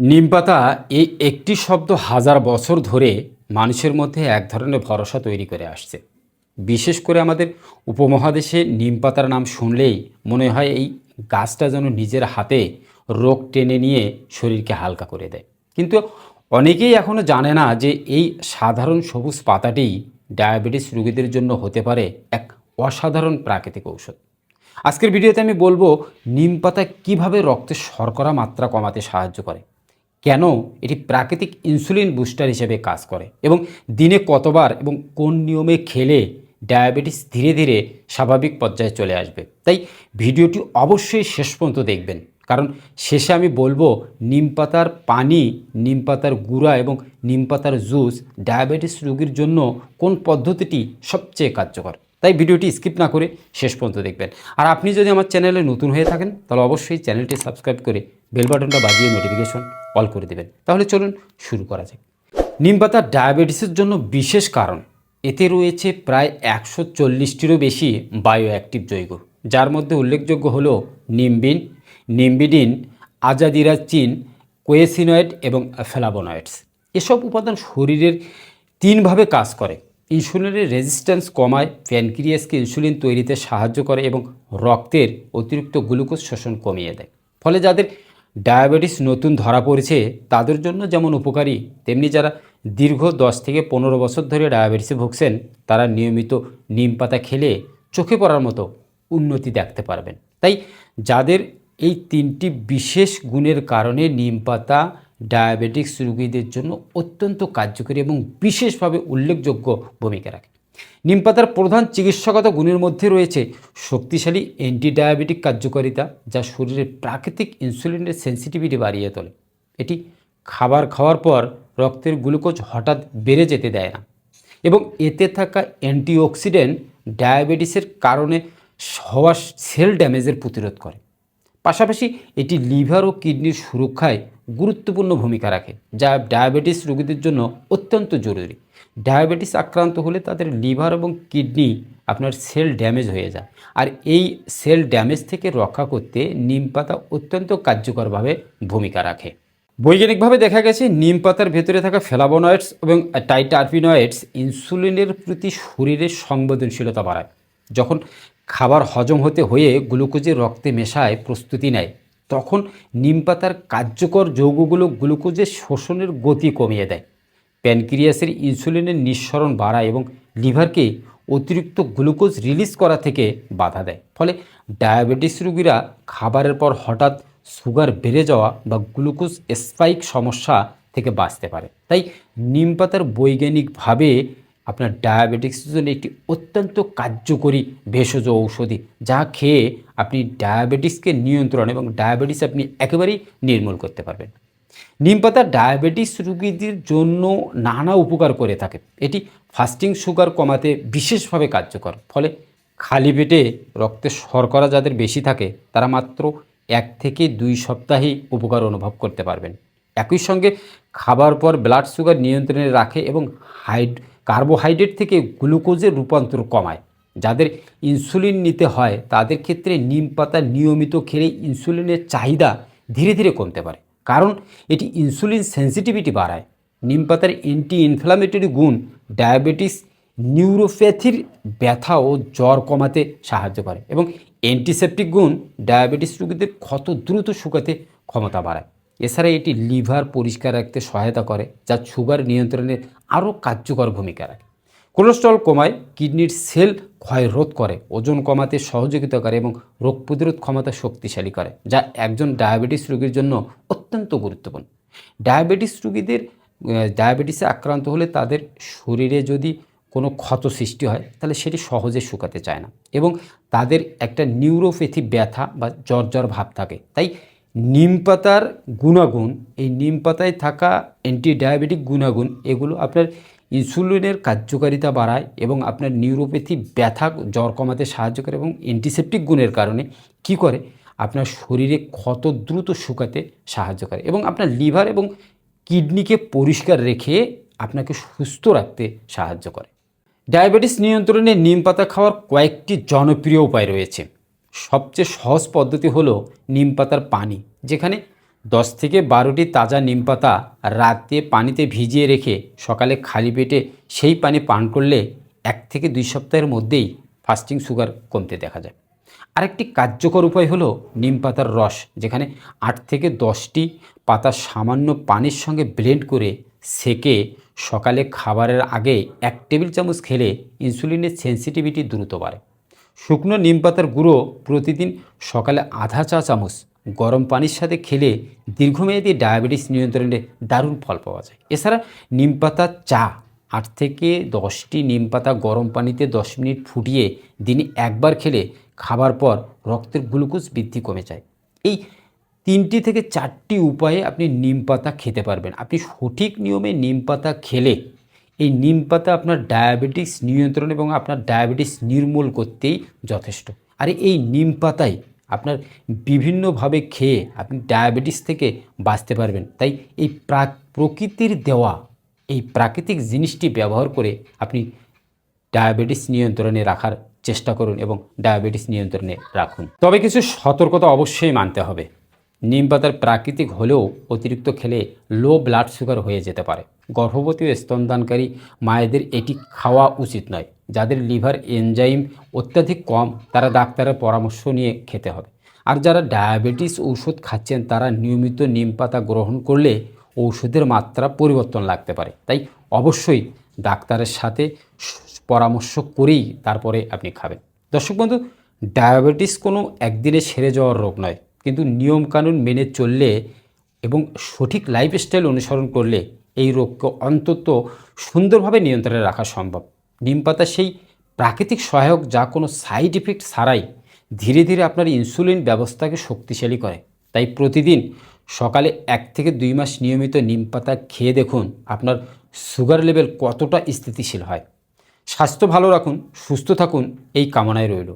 নিম পাতা এই একটি শব্দ হাজার বছর ধরে মানুষের মধ্যে এক ধরনের ভরসা তৈরি করে আসছে। বিশেষ করে আমাদের উপমহাদেশে নিম পাতার নাম শুনলেই মনে হয় এই গাছটা যেন নিজের হাতে রোগ টেনে নিয়ে শরীরকে হালকা করে দেয়। কিন্তু অনেকেই এখনও জানে না যে এই সাধারণ সবুজ পাতাটি ডায়াবেটিস রোগীদের জন্য হতে পারে এক অসাধারণ প্রাকৃতিক ঔষধ। আজকের ভিডিওতে আমি বলব নিম পাতা কীভাবে রক্তে শর্করা মাত্রা কমাতে সাহায্য করে? কেন এটি প্রাকৃতিক ইনসুলিন বুস্টার হিসেবে কাজ করে? এবং দিনে কতবার এবং কোন নিয়মে খেলে ডায়াবেটিস ধীরে ধীরে স্বাভাবিক পর্যায়ে চলে আসবে? তাই ভিডিওটি অবশ্যই শেষ পর্যন্ত দেখবেন। কারণ শেষে আমি বলব, নিম পাতার পানি, নিম পাতার গুঁড়া এবং নিম পাতার জুস ডায়াবেটিস রোগীর জন্য কোন পদ্ধতিটি সবচেয়ে কার্যকর? তাই ভিডিওটি স্কিপ না করে শেষ পর্যন্ত দেখবেন। আর আপনি যদি আমার চ্যানেলে নতুন হয়ে থাকেন, তাহলে অবশ্যই চ্যানেলটি সাবস্ক্রাইব করে বেল বাটনটা বাজিয়ে নোটিফিকেশন অল করে দেবেন। তাহলে চলুন শুরু করা যাক। নিম পাতা ডায়াবেটিসের জন্য বিশেষ কারণ। এতে রয়েছে প্রায় একশো চল্লিশটিরও বেশি বায়ো অ্যাক্টিভ যৌগ যার মধ্যে উল্লেখযোগ্য হল নিমবিন, নিমবিডিন আজাদিরাচিন কোয়েসিনয়েড এবং ফ্লাবোনয়েডস। এসব উপাদান শরীরের তিনভাবে কাজ করে। ইনসুলিনের রেজিস্ট্যান্স কমায়, প্যানক্রিয়াসকে ইনসুলিন তৈরিতে সাহায্য করে এবং রক্তের অতিরিক্ত গ্লুকোজ শোষণ কমিয়ে দেয়। ফলে যাদের ডায়াবেটিস নতুন ধরা পড়েছে, তাদের জন্য যেমন উপকারী, তেমনি যারা দীর্ঘ দশ থেকে পনেরো বছর ধরে ডায়াবেটিসে ভুগছেন, তারা নিয়মিত নিম পাতা খেলে চোখে পড়ার মতো উন্নতি দেখতে পারবেন। তাই যাদের এই তিনটি বিশেষ গুণের কারণে নিম পাতা ডায়াবেটিক্স রোগীদের জন্য অত্যন্ত কার্যকরী এবং বিশেষভাবে উল্লেখযোগ্য ভূমিকা রাখে। নিমপাতার প্রধান চিকিৎসাগত গুণের মধ্যে রয়েছে শক্তিশালী অ্যান্টি ডায়াবেটিক কার্যকারিতা, যা শরীরের প্রাকৃতিক ইনসুলিনের সেন্সিটিভিটি বাড়িয়ে তোলে। এটি খাবার খাওয়ার পর রক্তের গ্লুকোজ হঠাৎ বেড়ে যেতে দেয় না এবং এতে থাকা অ্যান্টিঅক্সিডেন্ট ডায়াবেটিসের কারণে হওয়া সেল ড্যামেজের প্রতিরোধ করে। পাশাপাশি এটি লিভার ও কিডনির সুরক্ষায় গুরুত্বপূর্ণ ভূমিকা রাখে, যা ডায়াবেটিস রোগীদের জন্য অত্যন্ত জরুরি। ডায়াবেটিস আক্রান্ত হলে তাদের লিভার এবং কিডনি আপনার সেল ড্যামেজ হয়ে যায়। আর এই সেল ড্যামেজ থেকে রক্ষা করতে নিম পাতা অত্যন্ত কার্যকরভাবে ভূমিকা রাখে। বৈজ্ঞানিকভাবে দেখা গেছে, নিম পাতার ভেতরে থাকা ফ্লাবোনয়েডস এবং টাইটারপিনয়েডস ইনসুলিনের প্রতি শরীরের সংবেদনশীলতা বাড়ায়। যখন খাবার হজম হতে হয়ে গ্লুকোজের রক্তে মেশায় প্রস্তুতি নেয়। তখন নিম পাতার কার্যকর যৌগগুলো গ্লুকোজের শোষণের গতি কমিয়ে দেয়। প্যানক্রিয়াসের ইনসুলিনের নিঃসরণ বাড়ায় এবং লিভারকে অতিরিক্ত গ্লুকোজ রিলিজ করা থেকে বাধা দেয়। ফলে ডায়াবেটিস রোগীরা খাবারের পর হঠাৎ সুগার বেড়ে যাওয়া বা গ্লুকোজ স্পাইক সমস্যা থেকে বাঁচতে পারে। তাই নিম পাতার বৈজ্ঞানিকভাবে আপনার ডায়াবেটিক্সের জন্য একটি অত্যন্ত কার্যকরী ভেষজ ঔষধি, যা খেয়ে আপনি ডায়াবেটিসকে নিয়ন্ত্রণ এবং ডায়াবেটিস আপনি একেবারেই নির্মূল করতে পারবেন। নিম পাতা ডায়াবেটিস রোগীদের জন্য নানা উপকার করে থাকে। এটি ফাস্টিং সুগার কমাতে বিশেষভাবে কার্যকর। ফলে খালি পেটে রক্তে শর্করা যাদের বেশি থাকে, তারা মাত্র এক থেকে দুই সপ্তাহেই উপকার অনুভব করতে পারবেন। একই সঙ্গে খাবার পর ব্লাড সুগার নিয়ন্ত্রণে রাখে এবং হাইড কার্বোহাইড্রেট থেকে গ্লুকোজের রূপান্তর কমায়। যাদের ইনসুলিন নিতে হয়, তাদের ক্ষেত্রে নিম পাতা নিয়মিত খেলে ইনসুলিনের চাহিদা ধীরে ধীরে কমতে পারে। কারণ, এটি ইনসুলিন সেন্সিটিভিটি বাড়ায়। নিম পাতার অ্যান্টি ইনফ্লামেটরি গুণ ডায়াবেটিস, নিউরোপ্যাথির ব্যথা ও জ্বর কমাতে সাহায্য করে এবং অ্যান্টিসেপটিক গুণ ডায়াবেটিস রোগীদের ক্ষত দ্রুত শুকাতে ক্ষমতা বাড়ায়। এছাড়া এটি লিভার পরিষ্কার রাখতে সহায়তা করে, যা সুগার নিয়ন্ত্রণে আরও কার্যকর ভূমিকা রাখে। কোলেস্ট্রল কমায়, কিডনির সেল ক্ষয় রোধ করে, ওজন কমাতে সহযোগিতা করে এবং রোগ প্রতিরোধ ক্ষমতা শক্তিশালী করে, যা একজন ডায়াবেটিস রোগীর জন্য অত্যন্ত গুরুত্বপূর্ণ। ডায়াবেটিস রোগীদের ডায়াবেটিসে আক্রান্ত হলে তাদের শরীরে যদি কোনো ক্ষত সৃষ্টি হয়, তাহলে সেটি সহজে শুকাতে চায় না এবং তাদের একটা নিউরোপ্যাথি ব্যথা বা জ্বর জ্বর ভাব থাকে। তাই নিম পাতার গুণাগুণ, এই নিম পাতায় থাকা অ্যান্টি ডায়াবেটিক গুণাগুণ, এগুলো আপনার ইনসুলিনের কার্যকারিতা বাড়ায় এবং আপনার নিউরোপ্যাথি ব্যথা জ্বর কমাতে সাহায্য করে এবং অ্যান্টিসেপটিক গুণের কারণে কি করে? আপনার শরীরে ক্ষত দ্রুত শুকাতে সাহায্য করে এবং আপনার লিভার এবং কিডনিকে পরিষ্কার রেখে আপনাকে সুস্থ রাখতে সাহায্য করে। ডায়াবেটিস নিয়ন্ত্রণে নিম পাতা খাওয়ার কয়েকটি জনপ্রিয় উপায় রয়েছে। সবচেয়ে সহজ পদ্ধতি হলো নিম পাতার পানি, যেখানে দশ থেকে বারোটি তাজা নিম পাতা রাতে পানিতে ভিজিয়ে রেখে সকালে খালি পেটে সেই পানি পান করলে এক থেকে দুই সপ্তাহের মধ্যেই ফাস্টিং সুগার কমতে দেখা যায়। আরেকটি কার্যকর উপায় হলো নিম পাতার রস, যেখানে আট থেকে দশটি পাতা সামান্য পানির সঙ্গে ব্লেন্ড করে সেকে সকালে খাবারের আগে এক টেবিল চামচ খেলে ইনসুলিনের সেন্সিটিভিটি দ্রুত বাড়ে। শুকনো নিম পাতার গুঁড়ো প্রতিদিন সকালে আধা চা চামচ, গরম পানির সাথে খেলে দীর্ঘমেয়াদী ডায়াবেটিস নিয়ন্ত্রণে দারুণ ফল পাওয়া যায়। এছাড়া নিম পাতার চা, আট থেকে দশটি নিম পাতা গরম পানিতে দশ মিনিট ফুটিয়ে দিনে একবার খেলে খাবার পর রক্তের গ্লুকোজ বৃদ্ধি কমে যায়। এই তিনটি থেকে চারটি উপায়ে আপনি নিম পাতা খেতে পারবেন। আপনি সঠিক নিয়মে নিম পাতা খেলে এই নিম পাতা আপনার ডায়াবেটিস নিয়ন্ত্রণ এবং আপনার ডায়াবেটিস নির্মূল করতেই যথেষ্ট। আর এই নিম পাতাই আপনার বিভিন্নভাবে খেয়ে আপনি ডায়াবেটিস থেকে বাঁচতে পারবেন। তাই এই প্রাক প্রকৃতির দেওয়া এই প্রাকৃতিক জিনিসটি ব্যবহার করে আপনি ডায়াবেটিস নিয়ন্ত্রণে রাখার চেষ্টা করুন এবং ডায়াবেটিস নিয়ন্ত্রণে রাখুন। তবে কিছু সতর্কতা অবশ্যই মানতে হবে। নিম পাতার প্রাকৃতিক হলেও অতিরিক্ত খেলে লো ব্লাড সুগার হয়ে যেতে পারে। গর্ভবতী ও স্তনদানকারী মায়েদের এটি খাওয়া উচিত নয়। যাদের লিভার এনজাইম অত্যাধিক কম, তারা ডাক্তারের পরামর্শ নিয়ে খেতে হবে। আর যারা ডায়াবেটিস ঔষধ খাচ্ছেন, তারা নিয়মিত নিম পাতা গ্রহণ করলে ঔষধের মাত্রা পরিবর্তন লাগতে পারে। তাই অবশ্যই ডাক্তারের সাথে পরামর্শ করেই তারপরে আপনি খাবেন। দর্শক বন্ধু, ডায়াবেটিস কোনো একদিনে সেরে যাওয়ার রোগ নয়। কিন্তু নিয়মকানুন মেনে চললে এবং সঠিক লাইফস্টাইল অনুসরণ করলে এই রোগকে অন্তত সুন্দরভাবে নিয়ন্ত্রণে রাখা সম্ভব। নিম পাতা সেই প্রাকৃতিক সহায়ক যা কোনো সাইড ইফেক্ট ছাড়াই ধীরে ধীরে আপনার ইনসুলিন ব্যবস্থাকে শক্তিশালী করে। তাই প্রতিদিন সকালে এক থেকে দুই মাস নিয়মিত নিম পাতা খেয়ে দেখুন আপনার সুগার লেভেল কতটা স্থিতিশীল হয়। স্বাস্থ্য ভালো রাখুন, সুস্থ থাকুন, এই কামনায় রইল।